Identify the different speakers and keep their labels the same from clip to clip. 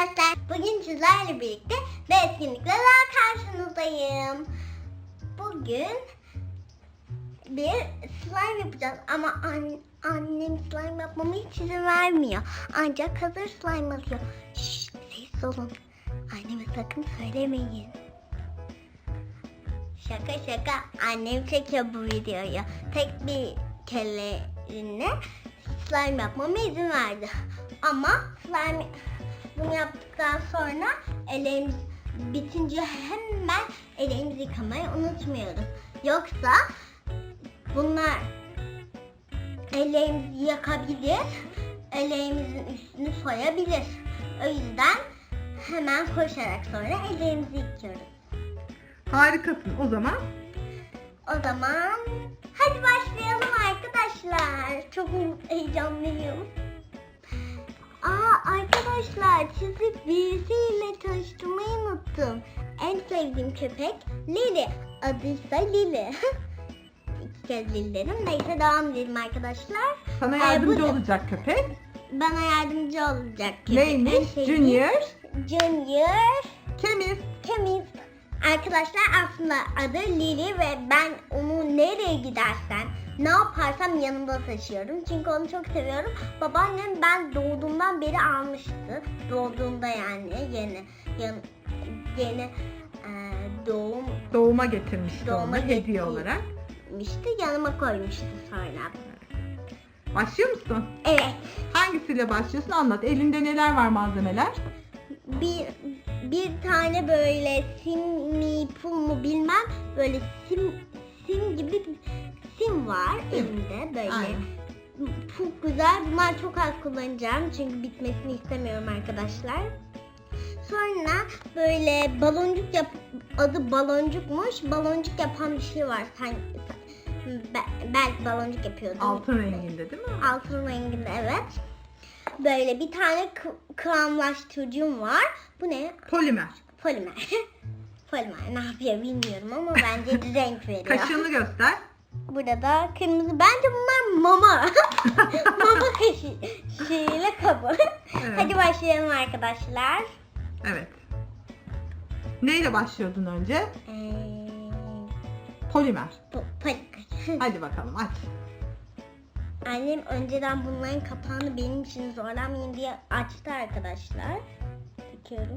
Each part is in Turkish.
Speaker 1: arkadaşlar. Bugün sizlerle birlikte bir etkinlikle karşınızdayım. Bugün bir slime yapacağız ama an- annem slime yapmamı hiç izin vermiyor. Ancak hazır slime alıyor. Şşş sessiz olun. Anneme sakın söylemeyin. Şaka şaka annem çekiyor bu videoyu. Tek bir kereliğine slime yapmama izin verdi. Ama slime bunu yaptıktan sonra ellerimiz bitince hemen ellerimizi yıkamayı unutmuyoruz. Yoksa bunlar ellerimizi yakabilir, ellerimizin üstünü soyabilir. O yüzden hemen koşarak sonra ellerimizi yıkıyoruz.
Speaker 2: Harikasın. O zaman
Speaker 1: O zaman hadi başlayalım arkadaşlar. Çok heyecanlıyım. Arkadaşlar sizi birisiyle tanıştırmayı unuttum. En sevdiğim köpek Lili. Adıysa Lili. İki kez Lili dedim. Neyse devam edelim arkadaşlar.
Speaker 2: sana
Speaker 1: Ee,
Speaker 2: yardımcı
Speaker 1: bu-
Speaker 2: olacak köpek.
Speaker 1: Bana yardımcı olacak köpek. En
Speaker 2: Neymiş?
Speaker 1: sevdiğim-
Speaker 2: Junior.
Speaker 1: Junior.
Speaker 2: Kemiz.
Speaker 1: Temiz. Arkadaşlar aslında adı Lili ve ben onu nereye gidersen ne yaparsam yanımda taşıyorum. Çünkü onu çok seviyorum. Babaannem ben doğduğumdan beri almıştı. Doğduğumda yani yeni yeni, yeni e, doğum
Speaker 2: Doğuma getirmişti
Speaker 1: Doğuma
Speaker 2: onu hediye
Speaker 1: getir-
Speaker 2: olarak.
Speaker 1: yanıma koymuştu sonra.
Speaker 2: Başlıyor musun?
Speaker 1: Evet.
Speaker 2: Hangisiyle başlıyorsun? Anlat. Elinde neler var malzemeler?
Speaker 1: bir bir tane böyle sim mi pul mu bilmem böyle sim sim gibi bir sim var elimde böyle.
Speaker 2: Aynen.
Speaker 1: Çok güzel. Bunlar çok az kullanacağım çünkü bitmesini istemiyorum arkadaşlar. Sonra böyle baloncuk yap adı baloncukmuş. Baloncuk yapan bir şey var. Sen, be- belki baloncuk yapıyordun.
Speaker 2: Altın renginde değil mi?
Speaker 1: Altın renginde evet. Böyle bir tane kı- kıvamlaştırıcım var. Bu ne?
Speaker 2: Polimer.
Speaker 1: Polimer. Polimer ne yapıyor bilmiyorum ama bence renk veriyor.
Speaker 2: Kaşığını göster.
Speaker 1: Burada da kırmızı. Bence bunlar mama. mama kaşığı şeyle kabı.
Speaker 2: Evet.
Speaker 1: Hadi başlayalım arkadaşlar.
Speaker 2: Evet. Neyle başlıyordun önce?
Speaker 1: Ee,
Speaker 2: Polimer.
Speaker 1: bu polimer.
Speaker 2: Hadi bakalım aç.
Speaker 1: Annem önceden bunların kapağını benim için zorlamayayım diye açtı arkadaşlar. Döküyorum.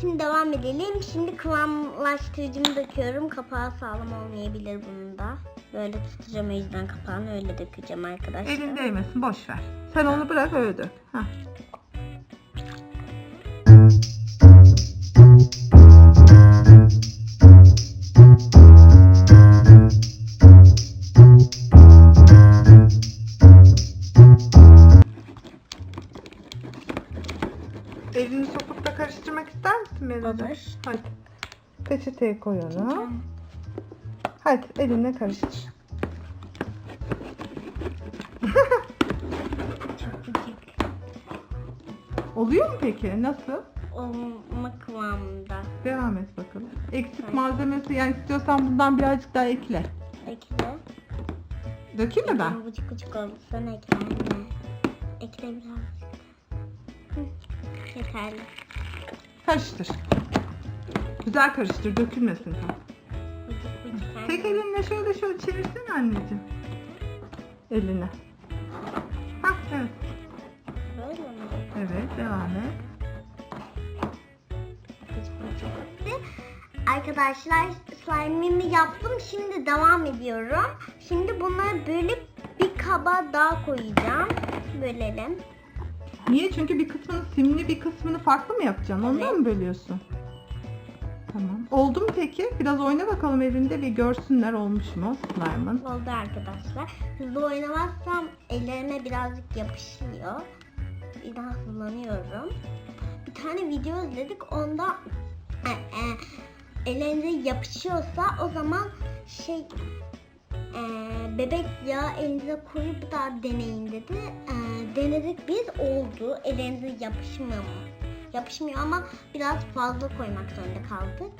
Speaker 1: Şimdi devam edelim. Şimdi kıvamlaştırıcımı döküyorum. Kapağı sağlam olmayabilir bunun da. Böyle tutacağım o yüzden kapağını öyle dökeceğim arkadaşlar.
Speaker 2: Elin değmesin boş ver. Sen onu bırak öyle dök. Hah. Peçeteye koy onu. Hadi elinle karıştır. Oluyor mu peki? Nasıl?
Speaker 1: Olma kıvamında.
Speaker 2: Devam et bakalım. Eksik malzemesi yani istiyorsan bundan birazcık daha ekle.
Speaker 1: Ekle.
Speaker 2: Dökeyim mi ben?
Speaker 1: Bucuk bucuk oldu. Sen ekle anne. Ekle birazcık. Hı, Yeterli.
Speaker 2: Karıştır. Güzel karıştır, dökülmesin
Speaker 1: anne.
Speaker 2: Tek elinle şöyle şöyle çevirsene anneciğim. Eline. Hah evet.
Speaker 1: Böyle mi?
Speaker 2: Evet devam et.
Speaker 1: Arkadaşlar slime'imi yaptım. Şimdi devam ediyorum. Şimdi bunları bölüp bir kaba daha koyacağım. Bölelim.
Speaker 2: Niye? Çünkü bir kısmını simli bir kısmını farklı mı yapacaksın? Ondan
Speaker 1: Evet.
Speaker 2: mı bölüyorsun? Tamam. Oldu mu peki? Biraz oyna bakalım elinde bir görsünler olmuş mu slime'ın.
Speaker 1: Oldu arkadaşlar. Hızlı oynamazsam ellerime birazcık yapışıyor. Bir daha hızlanıyorum. Bir tane video izledik. Onda e, e, ellerinize yapışıyorsa o zaman şey e, bebek yağı elinize koyup da deneyin dedi. E, denedik biz oldu. Ellerinize yapışmıyor mu? Yapışmıyor ama biraz fazla koymak zorunda kaldık.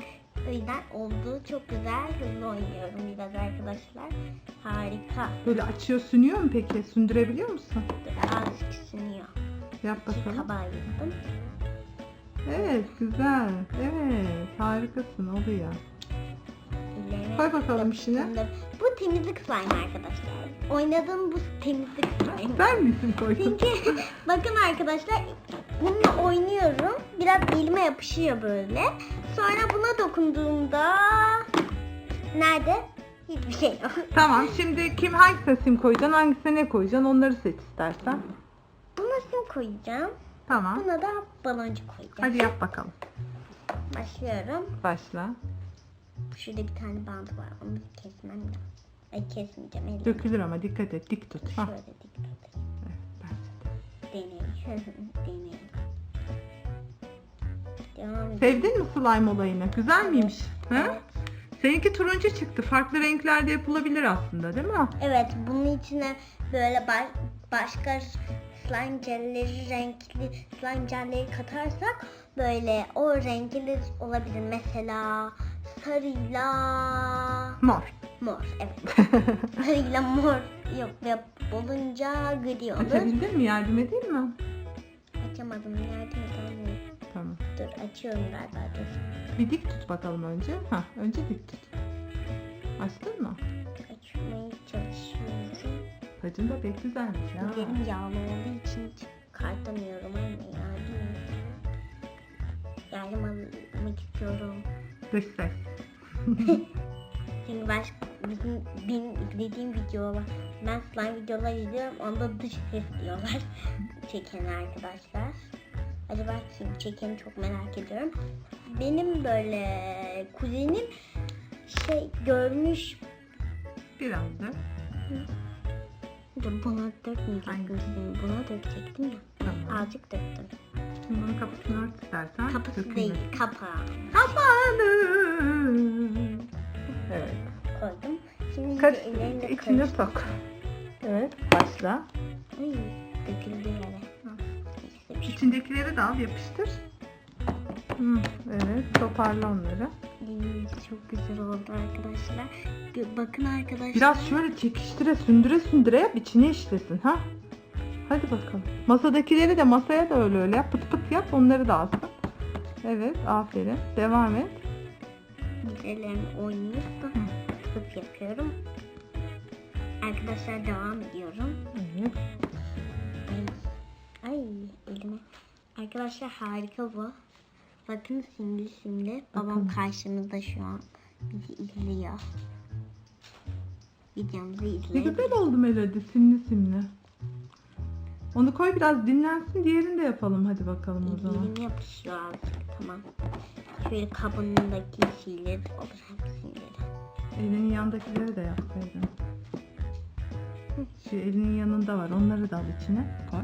Speaker 1: O yüzden oldu. Çok güzel. Hızlı oynuyorum biraz arkadaşlar. Harika.
Speaker 2: Böyle açıyor sünüyor mu peki? Sündürebiliyor musun?
Speaker 1: Azıcık sünüyor.
Speaker 2: Yap bakalım. Evet güzel. Evet harikasın oluyor.
Speaker 1: Ellerime
Speaker 2: Koy bakalım
Speaker 1: yapıştırdım. Bu temizlik slime arkadaşlar. Oynadığım bu temizlik slime.
Speaker 2: Sen misin koydun?
Speaker 1: Çünkü bakın arkadaşlar bununla oynuyorum. Biraz elime yapışıyor böyle. Sonra buna dokunduğumda nerede? Hiçbir şey yok.
Speaker 2: Tamam şimdi kim hangisine sim koyacaksın hangisine ne koyacaksın onları seç istersen.
Speaker 1: Buna sim koyacağım.
Speaker 2: Tamam.
Speaker 1: Buna da baloncuk koyacağım.
Speaker 2: Hadi yap bakalım.
Speaker 1: Başlıyorum.
Speaker 2: Başla.
Speaker 1: Şurada bir tane bant var. Onu kesmem lazım. Ay kesmeyeceğim. Elim.
Speaker 2: Dökülür ama dikkat et dik tut. Ha.
Speaker 1: Şöyle dik tutayım.
Speaker 2: Evet, bence de.
Speaker 1: Deneyelim. Deneyelim. Devam edelim.
Speaker 2: Sevdin mi slime olayını? Güzel miymiş? Ha? Seninki turuncu çıktı. Farklı renklerde yapılabilir aslında değil mi?
Speaker 1: Evet, bunun içine böyle baş, başka slime jelleri, renkli slime jelleri katarsak böyle o renkli olabilir. Mesela sarıyla
Speaker 2: Mor.
Speaker 1: mor. Evet. sarıyla mor yok ve olunca gri olur.
Speaker 2: Açabildin mi? Yardım edeyim mi?
Speaker 1: Açamadım. Yardım edelim. Dur açıyorum galiba. Dur.
Speaker 2: Bir dik tut bakalım önce. Ha, önce dik tut. Açtın mı?
Speaker 1: Açmaya çalışıyorum.
Speaker 2: Saçın da pek güzelmiş ya.
Speaker 1: Ellerim yağlı olduğu için çıkartamıyorum anne yardım. Yardım almak istiyorum.
Speaker 2: Dış ses.
Speaker 1: Çünkü baş, bizim benim izlediğim videolar, ben slime videolar izliyorum, onda dış ses diyorlar. Çeken arkadaşlar. Acaba kim çekeni çok merak ediyorum. Benim böyle kuzenim şey görmüş,
Speaker 2: Biraz da.
Speaker 1: dur buna
Speaker 2: Aynen.
Speaker 1: dökmeyecektim, buna dökecektim ya.
Speaker 2: Tamam.
Speaker 1: Azıcık döktüm.
Speaker 2: Şimdi bunun kapısını ört istersen.
Speaker 1: Kapısı
Speaker 2: dökülmez.
Speaker 1: değil, kapağı.
Speaker 2: Kapağını. Evet.
Speaker 1: koydum. Şimdi
Speaker 2: Kaç,
Speaker 1: ellerimle
Speaker 2: içine sok. Evet. Başla.
Speaker 1: Ay, döküldü yere.
Speaker 2: İçindekileri de al yapıştır. Hı, evet toparla onları.
Speaker 1: Elimiz çok güzel oldu arkadaşlar. Gö- Bakın arkadaşlar.
Speaker 2: Biraz şöyle çekiştire sündüre sündüre yap içine işlesin ha. Hadi bakalım. Masadakileri de masaya da öyle öyle yap. Pıt pıt yap onları da alsın. Evet aferin. Devam et.
Speaker 1: Ellerim oynuyor da tıp yapıyorum. Arkadaşlar devam ediyorum.
Speaker 2: Evet.
Speaker 1: Ay, ay elime. Arkadaşlar harika bu. Bakın simli simli. Babam karşımızda şu an. Bizi izliyor. Videomuzu
Speaker 2: Ne
Speaker 1: izliyor.
Speaker 2: güzel oldu Melody simli simli. Onu koy biraz dinlensin diğerini de yapalım hadi bakalım o zaman.
Speaker 1: Elim yapışıyor azıcık tamam. Şöyle kabındaki şeyler olur hepsini.
Speaker 2: Elinin yandakileri de yapsaydın. Şu elinin yanında var onları da al içine koy.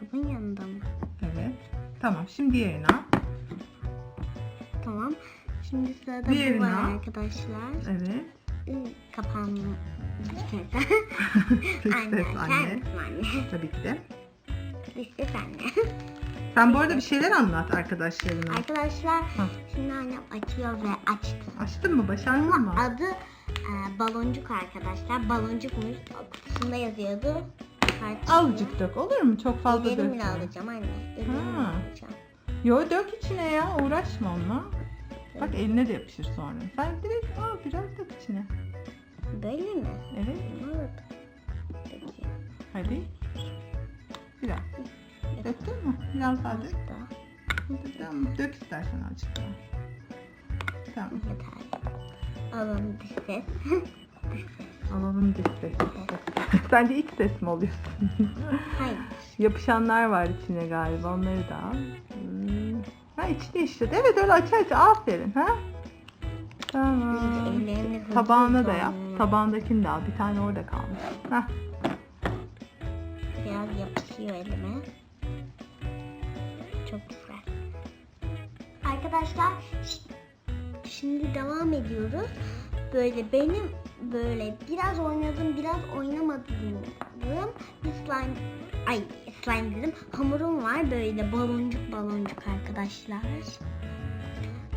Speaker 1: Kabın yanında mı?
Speaker 2: Evet. Tamam şimdi diğerini al.
Speaker 1: Tamam. Şimdi sırada
Speaker 2: Diğerini
Speaker 1: bu var
Speaker 2: al.
Speaker 1: arkadaşlar.
Speaker 2: Evet.
Speaker 1: Iı, Kapağını istersen. Anne, sen
Speaker 2: anne? Tabii ki de.
Speaker 1: İstes anne.
Speaker 2: Sen bu arada bir şeyler anlat arkadaşlarına.
Speaker 1: arkadaşlar
Speaker 2: Hı.
Speaker 1: şimdi annem açıyor ve açtı.
Speaker 2: Açtın mı? Başardın mı?
Speaker 1: Adı e, baloncuk arkadaşlar. Baloncukmuş. Kutusunda yazıyordu. Tartışıyor.
Speaker 2: Azıcık dök olur mu? Çok fazla
Speaker 1: Ellerimle
Speaker 2: dökme.
Speaker 1: alacağım anne. Ellerimle
Speaker 2: Ha.
Speaker 1: alacağım.
Speaker 2: Yo dök içine ya. Uğraşma onunla. Bak eline de yapışır sonra. Sen direkt al biraz dök içine.
Speaker 1: Böyle mi?
Speaker 2: Evet.
Speaker 1: Evet. Peki.
Speaker 2: Hadi. Biraz. Döktün mü? Biraz daha dök.
Speaker 1: Da.
Speaker 2: Tamam. Dök istersen azıcık daha. Tamam.
Speaker 1: Yeter. Alalım dış ses.
Speaker 2: Alalım dış ses. Sen de iç ses mi oluyorsun?
Speaker 1: Hayır.
Speaker 2: Yapışanlar var içine galiba. Onları da al. Hmm. Ha içine işledi. Evet öyle aç aç. Aferin. Ha? Tamam. Tabağına da yap. Tabağındakini de al. Bir tane orada kalmış. Hah.
Speaker 1: Biraz yapışıyor elime. Çok güzel. Arkadaşlar şimdi devam ediyoruz. Böyle benim böyle biraz oynadım biraz oynamadığım bir slime ay slime dedim hamurum var böyle baloncuk baloncuk arkadaşlar.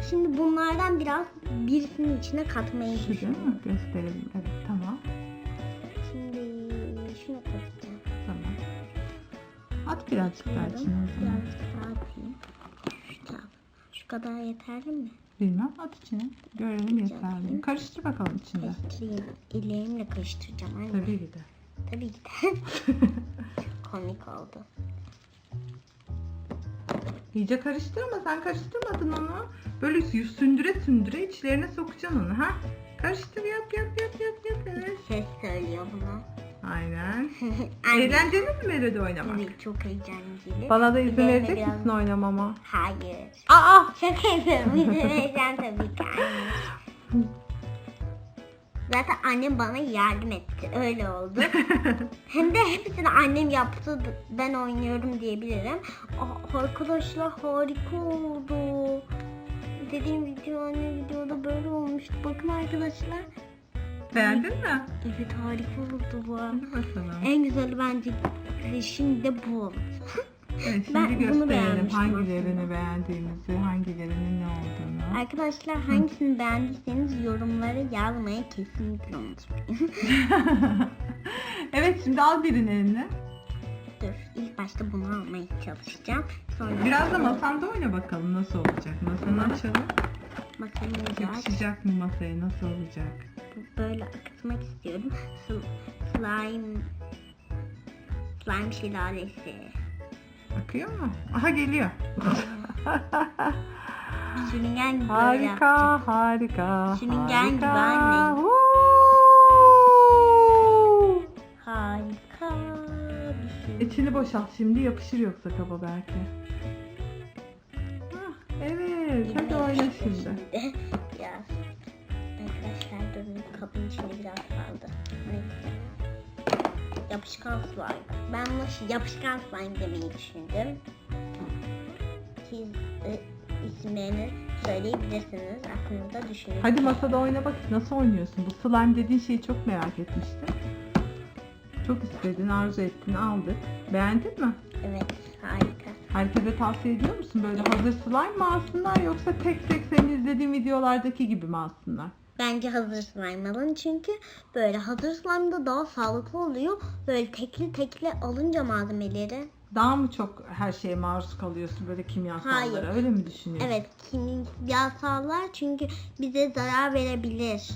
Speaker 1: Şimdi bunlardan biraz birisinin içine katmayı
Speaker 2: Şu değil
Speaker 1: düşünüyorum.
Speaker 2: mi? Gösterelim. Evet tamam.
Speaker 1: Şimdi şunu katacağım.
Speaker 2: Tamam. At birazcık daha içine o zaman.
Speaker 1: Birazcık daha atayım. kadar yeterli mi?
Speaker 2: Bilmem at içine. Görelim yeter mi?
Speaker 1: Yapayım.
Speaker 2: Karıştır bakalım içinde.
Speaker 1: Karıştırayım. Ellerimle karıştıracağım anne.
Speaker 2: Tabii ki de.
Speaker 1: Tabii ki de. Komik oldu.
Speaker 2: İyice karıştır ama sen karıştırmadın onu. Böyle sündüre sündüre içlerine sokacaksın onu ha. Karıştır yap yap yap yap yap. Evet.
Speaker 1: Ses söylüyor buna.
Speaker 2: Aynen. Eğlenceli mi melodi oynamak?
Speaker 1: Evet çok eğlenceli.
Speaker 2: Bana da izin
Speaker 1: Üzerine
Speaker 2: verecek
Speaker 1: biraz-
Speaker 2: misin oynamama?
Speaker 1: Hayır.
Speaker 2: Aa!
Speaker 1: Şaka yapıyorum. İzin vereceğim tabii ki anne. Zaten annem bana yardım etti. Öyle oldu. Hem de hepsini annem yaptı. Ben oynuyorum diyebilirim. Aa, arkadaşlar harika oldu. Dediğim video anne videoda böyle olmuştu. Bakın arkadaşlar.
Speaker 2: Beğendin mi?
Speaker 1: Evet harika oldu bu.
Speaker 2: Hadi bakalım.
Speaker 1: En güzeli bence şimdi de bu oldu.
Speaker 2: Evet şimdi
Speaker 1: ben bunu
Speaker 2: gösterelim
Speaker 1: beğenmiştim
Speaker 2: hangilerini
Speaker 1: aslında.
Speaker 2: beğendiğimizi, hangilerinin ne olduğunu.
Speaker 1: Arkadaşlar hangisini beğendiyseniz yorumlara yazmayı kesinlikle unutmayın.
Speaker 2: evet şimdi al birini eline.
Speaker 1: Dur ilk başta bunu almaya çalışacağım. Sonra
Speaker 2: Biraz da masanda oyna bakalım nasıl olacak. Masanı açalım.
Speaker 1: Masamı aç.
Speaker 2: Yakışacak mı masaya nasıl olacak?
Speaker 1: Böyle akıtmak istiyorum. Sl- slime slime şelalesi.
Speaker 2: Akıyor mu? Aha geliyor.
Speaker 1: Sürüngen gibi böyle
Speaker 2: harika,
Speaker 1: yapacağım.
Speaker 2: harika,
Speaker 1: Sürüngen gibi
Speaker 2: harika.
Speaker 1: anne. Harika bir şey.
Speaker 2: İçini boşalt şimdi yapışır yoksa kaba belki. Hadi oyna şimdi.
Speaker 1: Biraz. Arkadaşlar durun kabın içinde biraz kaldı. Yapışkan slime. Ben bunu yapışkan slime demeyi düşündüm. Siz e, isimlerini söyleyebilirsiniz. Aklınızda düşünün.
Speaker 2: Hadi masada oyna bak nasıl oynuyorsun. Bu slime dediğin şeyi çok merak etmiştim. Çok istedin, arzu ettin, aldık. Beğendin mi?
Speaker 1: Evet.
Speaker 2: Herkese tavsiye ediyor musun? Böyle hazır slime mı alsınlar yoksa tek tek senin izlediğin videolardaki gibi mi alsınlar?
Speaker 1: Bence hazır slime alın çünkü böyle hazır slime'da daha sağlıklı oluyor. Böyle tekli tekli alınca malzemeleri.
Speaker 2: Daha mı çok her şeye maruz kalıyorsun böyle kimyasallara?
Speaker 1: Hayır.
Speaker 2: Öyle mi düşünüyorsun?
Speaker 1: Evet kimyasallar çünkü bize zarar verebilir.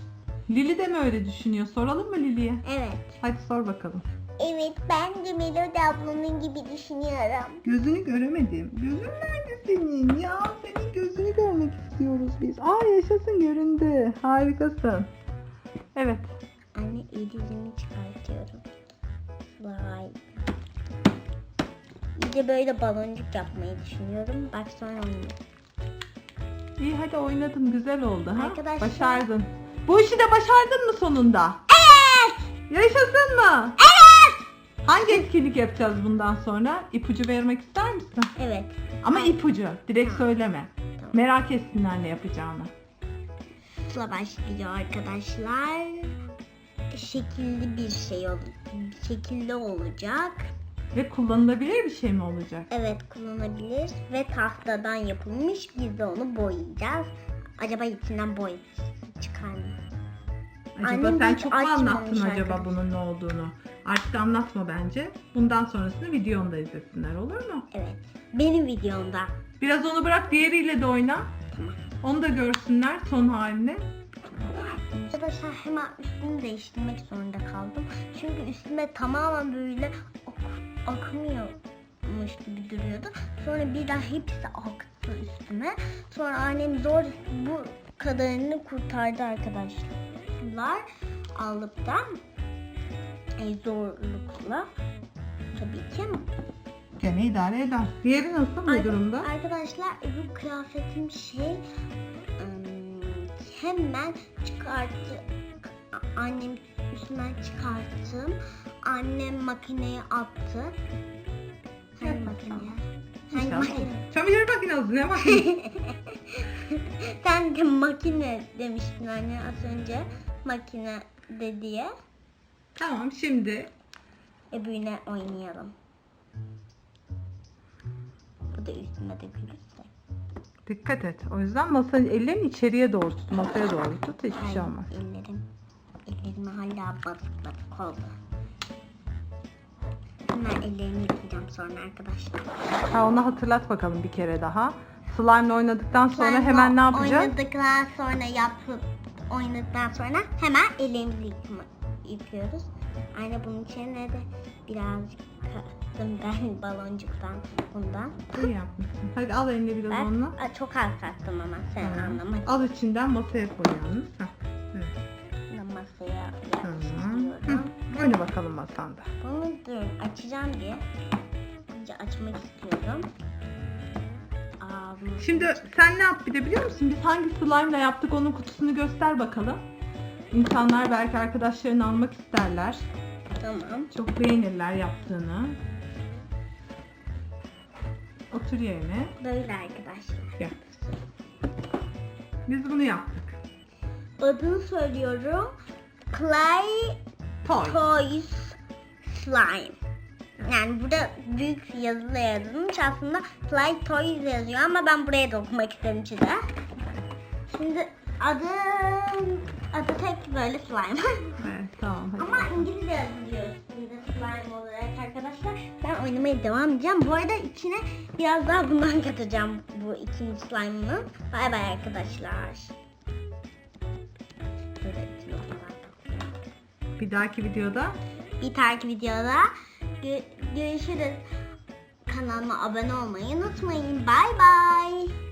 Speaker 2: Lili de mi öyle düşünüyor? Soralım mı Lili'ye?
Speaker 1: Evet.
Speaker 2: Hadi sor bakalım.
Speaker 1: Evet ben de Melody ablamın gibi düşünüyorum.
Speaker 2: Gözünü göremedim. Gözün nerede senin? Ya senin gözünü görmek istiyoruz biz. Aa yaşasın göründü. Harikasın. Evet.
Speaker 1: Anne elimi çıkartıyorum. Vay. İyice böyle baloncuk yapmayı düşünüyorum. Bak sonra oynayayım.
Speaker 2: İyi hadi oynadın. Güzel oldu. Ha?
Speaker 1: Arkadaşlar-
Speaker 2: Başardın. Bu işi de başardın mı sonunda?
Speaker 1: Evet!
Speaker 2: Yaşasın mı?
Speaker 1: Evet!
Speaker 2: Hangi etkinlik yapacağız bundan sonra? İpucu vermek ister misin?
Speaker 1: Evet.
Speaker 2: Ama ipucu. Direkt söyleme. Merak etsinler ne yapacağını.
Speaker 1: Sıla başlıyor arkadaşlar. Şekilli bir şey ol şekilli olacak.
Speaker 2: Ve kullanılabilir bir şey mi olacak?
Speaker 1: Evet kullanabilir ve tahtadan yapılmış. Biz de onu boyayacağız. Acaba içinden boy çıkar mı?
Speaker 2: Acaba
Speaker 1: Annem
Speaker 2: sen
Speaker 1: hiç
Speaker 2: çok mu anlattın acaba
Speaker 1: arkadaşlar.
Speaker 2: bunun ne olduğunu? Artık anlatma bence. Bundan sonrasını videonda izlesinler olur mu?
Speaker 1: Evet. Benim videomda.
Speaker 2: Biraz onu bırak diğeriyle de oyna. Onu da görsünler son halini.
Speaker 1: Arkadaşlar hemen üstümü değiştirmek zorunda kaldım. Çünkü üstüme tamamen böyle ak- akmıyormuş gibi duruyordu. Sonra birden hepsi aktı üstüme. Sonra annem zor bu kadarını kurtardı arkadaşlar. Alıp da e, zorlukla tabii ki.
Speaker 2: Gene idare eder. Diğeri nasıl bu
Speaker 1: Arka-
Speaker 2: durumda?
Speaker 1: Arkadaşlar bu kıyafetim şey ım, hemen çıkarttı. Annem üstünden çıkarttım. Annem makineye attı. Hangi
Speaker 2: Yap
Speaker 1: makine?
Speaker 2: bakalım.
Speaker 1: Hangi makine?
Speaker 2: Çamaşır makinesi ne makinesi?
Speaker 1: Sen de makine demiştin anne az önce. Makine de diye.
Speaker 2: tamam şimdi
Speaker 1: Öbürüne oynayalım. Bu da üstüme dökülürse.
Speaker 2: dikkat et. O yüzden masa ellerini içeriye doğru tut. Masaya doğru tut. Hiçbir şey
Speaker 1: Ay,
Speaker 2: olmaz.
Speaker 1: Ellerim, ellerim hala batık batık oldu. Hemen ellerimi yıkayacağım sonra arkadaşlar.
Speaker 2: Ha onu hatırlat bakalım bir kere daha. Slime'la oynadıktan sonra hemen ne yapacağız?
Speaker 1: Oynadıktan sonra yapıp oynadıktan sonra hemen ellerimizi yıkama, yıkıyoruz. Aynı bunun içine de birazcık kattım ben baloncuktan bundan.
Speaker 2: İyi yapmışsın. Hadi al eline biraz
Speaker 1: Ben
Speaker 2: onunla.
Speaker 1: Aa, çok az kattım ama sen
Speaker 2: Tamam.
Speaker 1: anlamadın.
Speaker 2: Al içinden masaya koy yalnız. Heh, Evet.
Speaker 1: Masaya
Speaker 2: Tamam. Hı, Oyna bakalım masanda.
Speaker 1: Bunu dur açacağım diye. Önce açmak istiyorum.
Speaker 2: Şimdi sen ne yap bir de biliyor musun? Biz hangi slime'la yaptık onun kutusunu göster bakalım. İnsanlar belki arkadaşlarını almak isterler.
Speaker 1: Tamam.
Speaker 2: Çok beğenirler yaptığını. Otur yerine.
Speaker 1: Böyle arkadaşlar.
Speaker 2: Gel. Biz bunu yaptık.
Speaker 1: Adını söylüyorum. Clay
Speaker 2: Toy.
Speaker 1: Toys Slime. Yani burada büyük yazılı yazılmış. Aslında Clay Toys yazıyor ama ben buraya da okumak istedim içinde. Şimdi adı adı tek böyle slime.
Speaker 2: Evet tamam hadi.
Speaker 1: Ama İngilizce yazılıyor üstünde slime olarak arkadaşlar. Ben oynamaya devam edeceğim. Bu arada içine biraz daha bundan katacağım bu ikinci slime'ımı. Bay bay arkadaşlar.
Speaker 2: Bir dahaki videoda
Speaker 1: Bir dahaki videoda gö- görüşürüz. Kanalıma abone olmayı unutmayın. Bay bay.